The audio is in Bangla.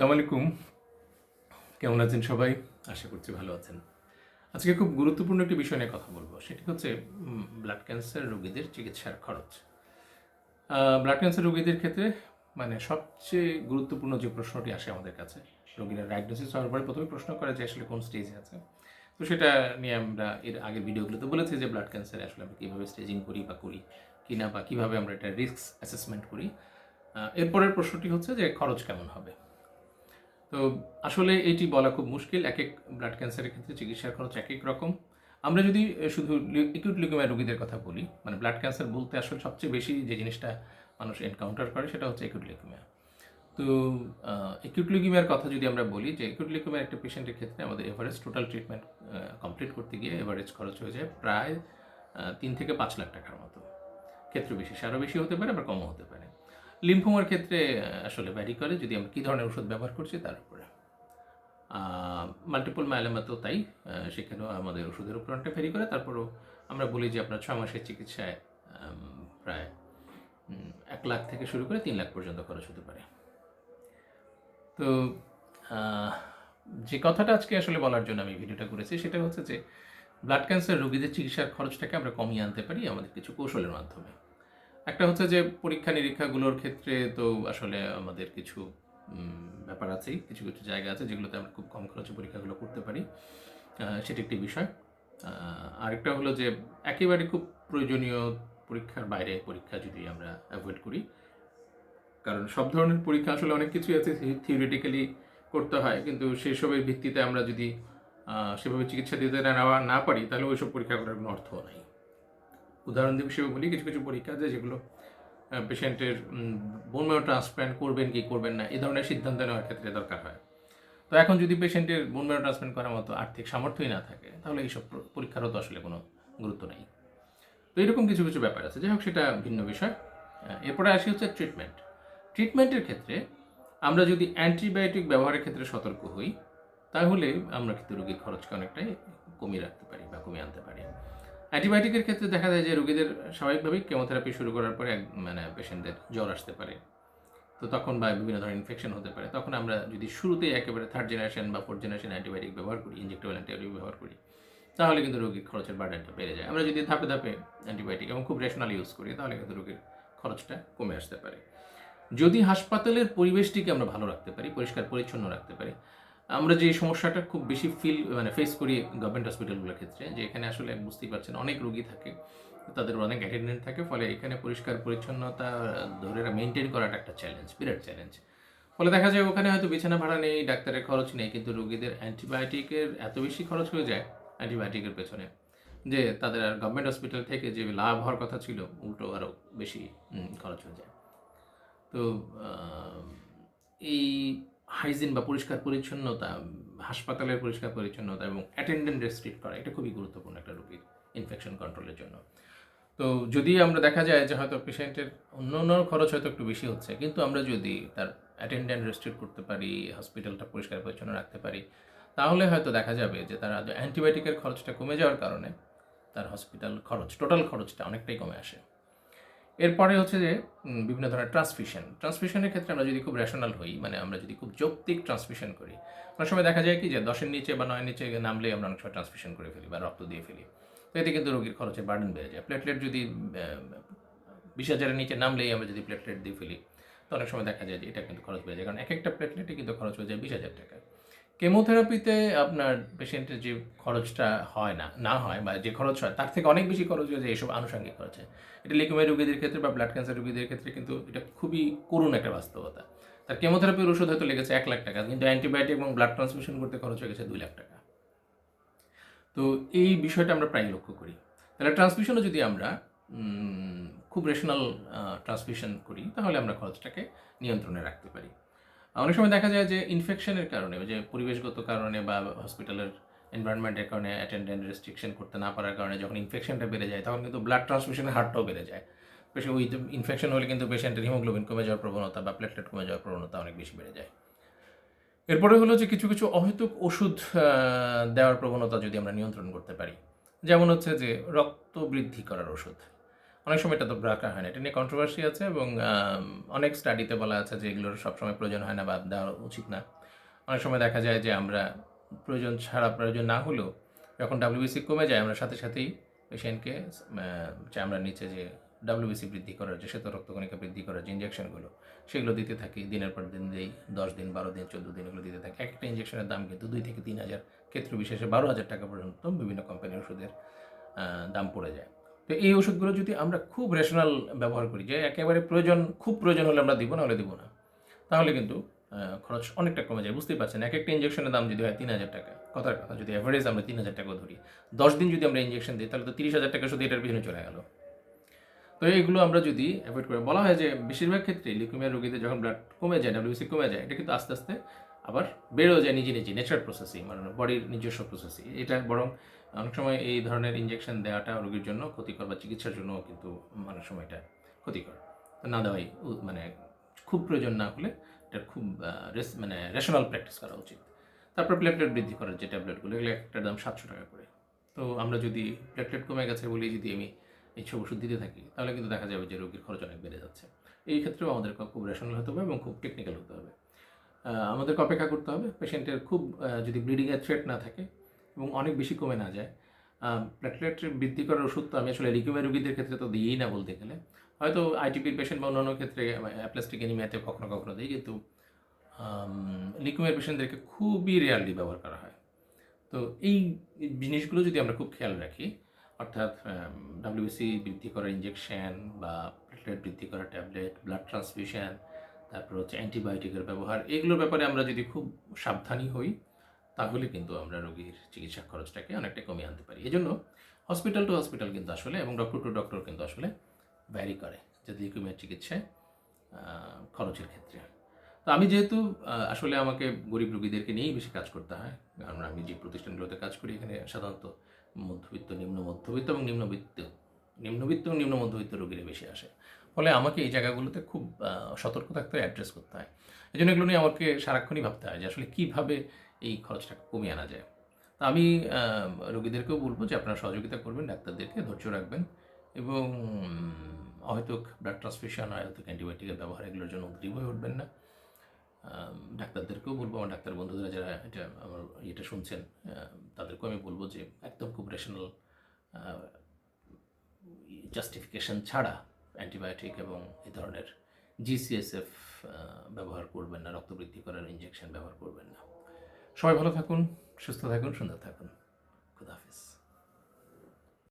আলাইকুম। কেমন আছেন সবাই? আশা করছি ভালো আছেন। আজকে খুব গুরুত্বপূর্ণ একটি বিষয় নিয়ে কথা বলব। সেটি হচ্ছে ব্লাড ক্যান্সার রোগীদের চিকিৎসার খরচ। ব্লাড ক্যান্সার রোগীদের ক্ষেত্রে মানে সবচেয়ে গুরুত্বপূর্ণ যে প্রশ্নটি আসে আমাদের কাছে, রোগীরা ডায়াগনোসিস হওয়ার পরে প্রথমে প্রশ্ন করে যে আসলে কোন স্টেজে আছে। তো সেটা নিয়ে আমরা এর আগের ভিডিওগুলোতে বলেছি যে ব্লাড ক্যান্সারে আসলে আমরা কীভাবে স্টেজিং করি বা করি কিনা বা কীভাবে আমরা এটা রিস্ক অ্যাসেসমেন্ট করি। এরপরের প্রশ্নটি হচ্ছে যে খরচ কেমন হবে? তো আসলে এটি বলা খুব মুশকিল এক এক ব্লাড ক্যান্সারের ক্ষেত্রে চিকিৎসার খরচ এক এক রকম। আমরা যদি শুধু একিউট লিউকেমিয়া রোগীদের কথা বলি মানে ব্লাড ক্যান্সার বলতে আসলে সবচেয়ে বেশি যে জিনিসটা মানুষ এনকাউন্টার করে সেটা হচ্ছে একিউট লিউকেমিয়া তো একিউট লিউকেমিয়ার কথা যদি আমরা বলি, যে একিউট লিউকেমিয়ার একটা পেশেন্টের ক্ষেত্রে আমাদের এভারেজ টোটাল ট্রিটমেন্ট কমপ্লিট করতে গিয়ে এভারেজ খরচ হয়ে যায় প্রায় তিন থেকে পাঁচ লাখ টাকার মতো। ক্ষেত্র বিশেষ আরও বেশি হতে পারে, আবার কমও হতে পারে। লিম্ফোমার ক্ষেত্রে আসলে ভ্যারি করে। যদি আমরা কী ধরনের ওষুধ ব্যবহার করছি, তার উপরে। মাল্টিপল মায়ালেমা তো তাই সেখানেও আমাদের ওষুধের উপর অনেকটা ভ্যারি করে। তারপরেও আমরা বলি যে, আপনার ছয় মাসের চিকিৎসায় প্রায় এক লাখ থেকে শুরু করে তিন লাখ পর্যন্ত খরচ হতে পারে। তো যে কথাটা আজকে আসলে বলার জন্য আমি ভিডিওটা করেছি, সেটা হচ্ছে যে ব্লাড ক্যান্সার রোগীদের চিকিৎসার খরচটাকে আমরা কমিয়ে আনতে পারি আমাদের কিছু কৌশলের মাধ্যমে। একটা হচ্ছে যে পরীক্ষা নিরীক্ষাগুলোর ক্ষেত্রে তো আসলে আমাদের কিছু ব্যাপার আছেই, কিছু কিছু জায়গা আছে যেগুলোতে আমরা খুব কম খরচে পরীক্ষাগুলো করতে পারি। সেটি একটি বিষয়। আরেকটা হলো যে একেবারে খুব প্রয়োজনীয় পরীক্ষার বাইরে পরীক্ষা যদি আমরা অ্যাভয়েড করি, কারণ সব ধরনের পরীক্ষা আসলে অনেক কিছুই আছে থিওরিটিক্যালি করতে হয়, কিন্তু সেসবের ভিত্তিতে আমরা যদি সেভাবে চিকিৎসা দিতে না পারি, তাহলে ওইসব পরীক্ষা করার কোনো অর্থ নাই। উদাহরণ দিয়ে হিসেবে বলি, কিছু কিছু পরীক্ষা আছে যেগুলো পেশেন্টের বোনমেও ট্রান্সপ্ল্যান্ট করবেন কি করবেন না, এই ধরনের সিদ্ধান্ত নেওয়ার ক্ষেত্রে দরকার হয়। তো এখন যদি পেশেন্টের বোনমেও ট্রান্সপ্ল্যান্ট করার মতো আর্থিক সামর্থ্যই না থাকে, তাহলে এইসব প্র- পরীক্ষারও তো আসলে কোনো গুরুত্ব নেই। তো এরকম কিছু কিছু ব্যাপার আছে যাই হোক সেটা ভিন্ন বিষয়। এরপরে আসি হচ্ছে ট্রিটমেন্ট ট্রিটমেন্টের ক্ষেত্রে আমরা যদি অ্যান্টিবায়োটিক ব্যবহারের ক্ষেত্রে সতর্ক হই, তাহলে আমরা কিন্তু রোগীর খরচকে অনেকটাই কমিয়ে রাখতে পারি বা কমিয়ে আনতে পারি। অ্যান্টিবায়োটিকের ক্ষেত্রে দেখা যায় যে রোগীদের স্বাভাবিকভাবেই কেমোথেরাপি শুরু করার পরে মানে পেশেন্টদের জ্বর আসতে পারে। তো তখন বা বিভিন্ন ধরনের ইনফেকশন হতে পারে। তখন আমরা যদি শুরুতেই একেবারে থার্ড জেনারেশন বা ফোর্থ জেনারেশন অ্যান্টিবায়োটিক ব্যবহার করি ইনজেক্টেবল অ্যান্টিবায়োটিক ব্যবহার করি, তাহলে কিন্তু রোগীর খরচের বার্ডেনটা বেড়ে যায়। আমরা যদি ধাপে ধাপে অ্যান্টিবায়োটিক এবং খুব রেশনাল ইউজ করি, তাহলে কিন্তু রোগীর খরচটা কমে আসতে পারে। যদি হাসপাতালের পরিবেশটিকে আমরা ভালো রাখতে পারি, পরিষ্কার, পরিচ্ছন্ন রাখতে পারি আমরা যে সমস্যাটা খুব বেশি ফিল মানে ফেস করি গভর্নমেন্ট হসপিটালগুলোর ক্ষেত্রে, যে এখানে আসলে বুঝতেই পারছেন অনেক রোগী থাকে, তাদের অনেক অ্যাটেন্ডেন্ট থাকে, ফলে এখানে পরিষ্কার পরিচ্ছন্নতা ধরে মেনটেন করাটা একটা চ্যালেঞ্জ বিরাট চ্যালেঞ্জ ফলে দেখা যায় ওখানে হয়তো বিছানা ভাড়া নেই, ডাক্তারের খরচ নেই, কিন্তু রোগীদের অ্যান্টিবায়োটিকের এত বেশি খরচ হয়ে যায় অ্যান্টিবায়োটিকের পেছনে, যে তাদের আর গভর্নমেন্ট হসপিটাল থেকে যে লাভ হওয়ার কথা ছিল, উল্টো আরও বেশি খরচ হয়ে যায়। তো এই হাইজিন বা পরিষ্কার পরিচ্ছন্নতা, হাসপাতালের পরিষ্কার পরিচ্ছন্নতা এবং অ্যাটেন্ডেন্ট রেস্ট্রিক্ট করা, এটা খুবই গুরুত্বপূর্ণ একটা রোগীর ইনফেকশন কন্ট্রোলের জন্য। তো যদি আমরা দেখা যায় যে হয়তো পেশেন্টের অন্য অন্য খরচ হয়তো একটু বেশি হচ্ছে, কিন্তু আমরা যদি তার অ্যাটেন্ডেন্ট রেস্ট্রিক্ট করতে পারি হসপিটালটা পরিষ্কার পরিচ্ছন্ন রাখতে পারি, তাহলে হয়তো দেখা যাবে যে তার অ্যান্টিবায়োটিকের খরচটা কমে যাওয়ার কারণে তার হসপিটাল খরচ টোটাল খরচটা অনেকটাই কমে আসে। এরপরে হচ্ছে যে বিভিন্ন ধরনের ট্রান্সমিশন ট্রান্সমিশনের ক্ষেত্রে আমরা যদি খুব রেশনাল হই মানে আমরা যদি খুব যৌক্তিক ট্রান্সমিশন করি, অনেক সময় দেখা যায় কি যে, দশের নিচে বা নয়ের নিচে নামলে আমরা অনেক সময় ট্রান্সফিউশন করে ফেলি বা রক্ত দিয়ে ফেলি। তো এতে কিন্তু রোগীর খরচের বার্ডেন বেড়ে যায়। প্লেটলেট যদি বিশ হাজারের নিচে নামলেই আমরা যদি প্লেটলেট দিয়ে ফেলি, তো অনেক সময় দেখা যায় যে, এটা কিন্তু খরচ বেড়ে যায়। কারণ এক একটা প্লেটলেটে কিন্তু খরচ হয়ে যায় বিশ হাজার টাকা। কেমোথেরাপিতে আপনার পেশেন্টের যে খরচটা হয় না না হয় বা যে খরচ হয়, তার থেকে অনেক বেশি খরচ হয়ে যায় এসব আনুষঙ্গিক খরচে এটা লিকুমের রোগীদের ক্ষেত্রে বা ব্লাড ক্যান্সার রোগীদের ক্ষেত্রে কিন্তু এটা খুবই করুণ একটা বাস্তবতা। তার কেমোথেরাপির ওষুধ হয়তো লেগেছে এক লাখ টাকা, কিন্তু অ্যান্টিবায়োটিক এবং ব্লাড ট্রান্সমিশন করতে খরচ হয়ে গেছে দুই লাখ টাকা। তো এই বিষয়টা আমরা প্রায় লক্ষ্য করি। তাহলে ট্রান্সমিশনও যদি আমরা খুব রেশনাল ট্রান্সমিশন করি, তাহলে আমরা খরচটাকে নিয়ন্ত্রণে রাখতে পারি। অনেক সময় দেখা যায় যে ইনফেকশনের কারণে যে পরিবেশগত কারণে বা হসপিটালের এনভায়রনমেন্টের কারণে অ্যাটেন্ডেন্ট রেস্ট্রিকশন করতে না পারার কারণে যখন ইনফেকশনটা বেড়ে যায়, তখন কিন্তু ব্লাড ট্রান্সমিশনের হারটাও বেড়ে যায়। বেশি ওই ইনফেকশন হলে কিন্তু পেশেন্টের হিমোগ্লোবিন কমে যাওয়ার প্রবণতা বা প্লেটলেট কমে যাওয়ার প্রবণতা অনেক বেশি বেড়ে যায়। এরপরে হলো যে কিছু কিছু অহেতুক ওষুধ দেওয়ার প্রবণতা যদি আমরা নিয়ন্ত্রণ করতে পারি। যেমন হচ্ছে যে রক্ত বৃদ্ধি করার ওষুধ। অনেক সময় এটা তো রাখা হয় না। এটা নিয়ে কন্ট্রোভার্সি আছে এবং অনেক স্টাডিতে বলা আছে যে এগুলোর সবসময় প্রয়োজন হয় না বা দেওয়া উচিত না। অনেক সময় দেখা যায় যে আমরা প্রয়োজন ছাড়া প্রয়োজন না হলেও যখন ডাব্লিউবিসি কমে যায়, আমরা সাথে সাথেই পেশেন্টকে আমরা নিচে যে ডাব্লিউবিসি বৃদ্ধি করার যে শ্বেত রক্তকণিকা বৃদ্ধি করার যে ইঞ্জেকশনগুলো সেগুলো দিতে থাকি। দিনের পর দিন দিই, দশ দিন, বারো দিন, চোদ্দ দিন এগুলো দিতে থাকি। এক একটা ইঞ্জেকশনের দাম কিন্তু দুই থেকে তিন হাজার। ক্ষেত্র বিশেষে বারো হাজার টাকা পর্যন্ত বিভিন্ন কোম্পানির ওষুধের দাম পড়ে যায়। তো এই ওষুধগুলো যদি আমরা খুব রেশনাল ব্যবহার করি, যে একেবারে প্রয়োজন, খুব প্রয়োজন হলে আমরা দিব না হলে দিব না, তাহলে কিন্তু খরচ অনেকটা কমে যায়। বুঝতেই পারছেন এক একটা ইঞ্জেকশনের দাম যদি হয় তিন হাজার টাকা, কথার কথা, যদি অ্যাভারেজ আমরা তিন হাজার টাকা ধরি, দশ দিন যদি আমরা ইঞ্জেকশন দিই, তাহলে তো তিরিশ হাজার টাকা শুধু এটার পিছনে চলে গেল। তো এইগুলো আমরা যদি অ্যাভয়েড করে, বলা হয় যে বেশিরভাগ ক্ষেত্রে লিকুমিয়া রোগীদের যখন ব্লাড কমে যায় ডাব্লিউসি কমে যায়, এটা কিন্তু আস্তে আস্তে আবার বেড়েও যায়, নিজে নিজে নেচার প্রসেসিং মানে বডির নিজস্ব প্রসেসিং এটা বরং অনেক সময় এই ধরনের ইঞ্জেকশন দেওয়াটা রোগীর জন্য ক্ষতিকর বা চিকিৎসার জন্য কিন্তু অনেক সময় এটা ক্ষতিকর। না দেওয়াই মানে খুব প্রয়োজন না হলে এটা খুব মানে রেশনাল প্র্যাকটিস করা উচিত। তারপর প্লেটলেট বৃদ্ধি করার যে ট্যাবলেটগুলো এগুলো একটার দাম সাতশো টাকা করে। তো আমরা যদি প্লেটলেট কমে গেছে বলে, যদি আমি এইসব ওষুধ দিতে থাকি, তাহলে কিন্তু দেখা যাবে যে রোগীর খরচ অনেক বেড়ে যাচ্ছে। এই ক্ষেত্রেও আমাদের খুব রেশনাল হতে হবে এবং খুব টেকনিক্যাল হতে হবে। আমাদেরকে অপেক্ষা করতে হবে। পেশেন্টের খুব যদি ব্লিডিংয়ের থ্রেট না থাকে এবং অনেক বেশি কমে না যায়। প্লেটলেট বৃদ্ধি করার ওষুধ তো আমি আসলে লিকুমিয়া রোগীদের ক্ষেত্রে তো দিয়েই না বলতে গেলে। হয়তো আইটিপির পেশেন্ট বা অন্যান্য ক্ষেত্রে অ্যাপ্লাস্টিক এনিমিয়াতে কখনো কখনো দিই, কিন্তু লিকুমিয়ার পেশেন্টদেরকে খুবই রেয়ারলি ব্যবহার করা হয়। তো এই জিনিসগুলো যদি আমরা খুব খেয়াল রাখি, অর্থাৎ ডাব্লিউসি বৃদ্ধি করার ইঞ্জেকশন বা প্লেটলেট বৃদ্ধি করার ট্যাবলেট ব্লাড ট্রান্সফিউশন তারপর হচ্ছে অ্যান্টিবায়োটিকের ব্যবহার, এগুলোর ব্যাপারে আমরা যদি খুব সাবধানী হই তাহলে কিন্তু আমরা রোগীর চিকিৎসা খরচটাকে অনেকটা কমিয়ে আনতে পারি। এজন্য হসপিটাল টু হসপিটাল কিন্তু আসলে এবং ডক্টর টু ডক্টর কিন্তু আসলে ভ্যারি করে যদি লিকুমিয়ার চিকিৎসায় খরচের ক্ষেত্রে। তো আমি যেহেতু আসলে আমাকে গরিব রোগীদেরকে নিয়েই বেশি কাজ করতে হয়, কারণ আমি যে প্রতিষ্ঠানগুলোতে কাজ করি এখানে সাধারণত মধ্যবিত্ত, নিম্ন মধ্যবিত্ত এবং নিম্নবিত্ত নিম্নবিত্ত এবং নিম্ন মধ্যবিত্ত রোগীরা বেশি আসে। ফলে আমাকে এই জায়গাগুলোতে খুব সতর্ক থাকতে অ্যাড্রেস করতে হয়। এই জন্য এগুলো নিয়ে আমাকে সারাক্ষণই ভাবতে হয় যে আসলে কীভাবে এই খরচটা কমিয়ে আনা যায়। তা আমি রোগীদেরকেও বলব যে আপনারা সহযোগিতা করবেন, ডাক্তারদেরকে ধৈর্য রাখবেন এবং হয়তো ব্লাড ট্রান্সফিউশন হয়তো অ্যান্টিবায়োটিকের ব্যবহার এগুলোর জন্য উদ্গ্রীব হয়ে উঠবেন না। ডাক্তারদেরকেও বলব, আমার ডাক্তার বন্ধুরা যারা এটা আমার এটা শুনছেন তাদেরকেও আমি বলব যে একদম খুব রেশনাল জাস্টিফিকেশন ছাড়া অ্যান্টিবায়োটিক এবং এ ধরনের জিসিএসএফ ব্যবহার করবেন না রক্ত বৃদ্ধি করার ইঞ্জেকশন ব্যবহার করবেন না। সবাই ভালো থাকুন সুস্থ থাকুন সুন্দর থাকুন। খুদাহাফিজ